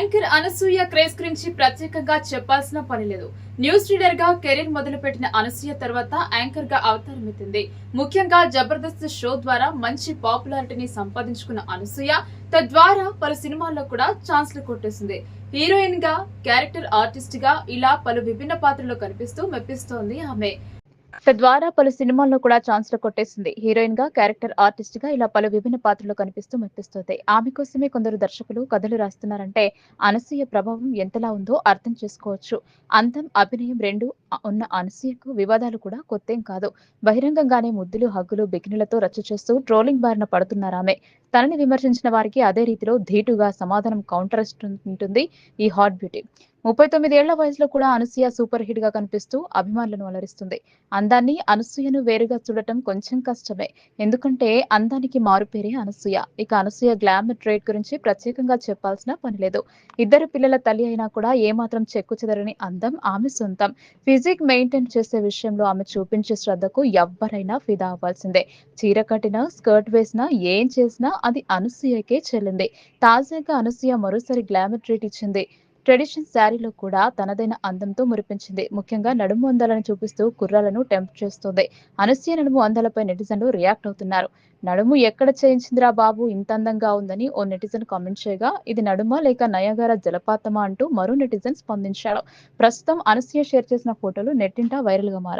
Anchor Anasuya craze గురించి ప్రత్యేకంగా చెప్పాల్సిన పని లేదు. న్యూస్ రీడర్గా కెరీర్ మొదలుపెట్టిన అనసూయ తర్వాత యాంకర్గా అవతారమెత్తింది ముఖ్యంగా జబర్దస్త్ షో ద్వారా మంచి పాపులారిటీని సంపాదించుకున్న అనసూయ తద్వారా పలు సినిమాల్లో కూడా ఛాన్స్లు కొట్టేసింది. హీరోయిన్గా క్యారెక్టర్ ఆర్టిస్ట్గా ఇలా పలు విభిన్న పాత్రల్లో కనిపిస్తూ మెప్పిస్తోంది ఆమె. తద్వారా పలు సినిమాల్లో కూడా ఛాన్స్లు కొట్టేసింది. హీరోయిన్గా క్యారెక్టర్ ఆర్టిస్ట్గా ఇలా పలు విభిన్న పాత్రల్లో కనిపిస్తూ మెప్పిస్తుంది. ఆమె కోసమే కొందరు దర్శకులు కథలు రాస్తున్నారంటే అనసూయ ప్రభావం ఎంతలా ఉందో అర్థం చేసుకోవచ్చు. అందం అభినయం రెండు ఉన్న అనసూయకు వివాదాలు కూడా కొత్తేం కాదు. బహిరంగంగానే ముద్దులు హగ్గులు బికినీలతో రచ్చ చేస్తూ ట్రోలింగ్ బారిన పడుతున్నారామె తనని విమర్శించిన వారికి అదే రీతిలో ధీటుగా సమాధానం కౌంటర్ ఉంటుంది ఈ హాట్ బ్యూటీ. ముప్పై తొమ్మిది ఏళ్ళ వయసులో కూడా అనసూయ సూపర్ హిట్గా కనిపిస్తూ అభిమానులను అలరిస్తుంది. అందాన్ని అనసూయను వేరుగా చూడటం కొంచెం కష్టమే. ఎందుకంటే అందానికి మారుపేరే అనసూయ. ఇక అనసూయ గ్లామర్ ట్రేడ్ గురించి ప్రత్యేకంగా చెప్పాల్సిన పని లేదు. ఇద్దరు పిల్లల తల్లి అయినా కూడా ఏమాత్రం చెక్కు చెదరని అందం ఆమె సొంతం. ఫిజిక్ మెయింటైన్ చేసే విషయంలో ఆమె చూపించే శ్రద్ధకు ఎవ్వరైనా ఫిదా అవ్వాల్సిందే. చీర కట్టినా స్కర్ట్ వేసినా ఏం చేసినా అది అనసూయకే చెల్లింది. తాజాగా అనసూయ మరోసారి గ్లామర్ ట్రీట్ ఇచ్చింది. ట్రెడిషన్ శారీలో కూడా తనదైన అందంతో మురిపించింది. ముఖ్యంగా నడుము అందాలను చూపిస్తూ కుర్రాలను టెంప్ట్ చేస్తుంది. అనసూయ నడుము అందాలపై నెటిజన్లు రియాక్ట్ అవుతున్నారు. నడుము ఎక్కడ చేయించిందిరా బాబు? ఇంత అందంగా ఉందని ఓ నెటిజన్ కామెంట్ చేయగా ఇది నడుమ లేక నయగార జలపాతమా అంటూ మరో నెటిజన్ స్పందించాడు. ప్రస్తుతం అనసూయ షేర్ చేసిన ఫోటోలు నెట్టింటా వైరల్గా మారాయి.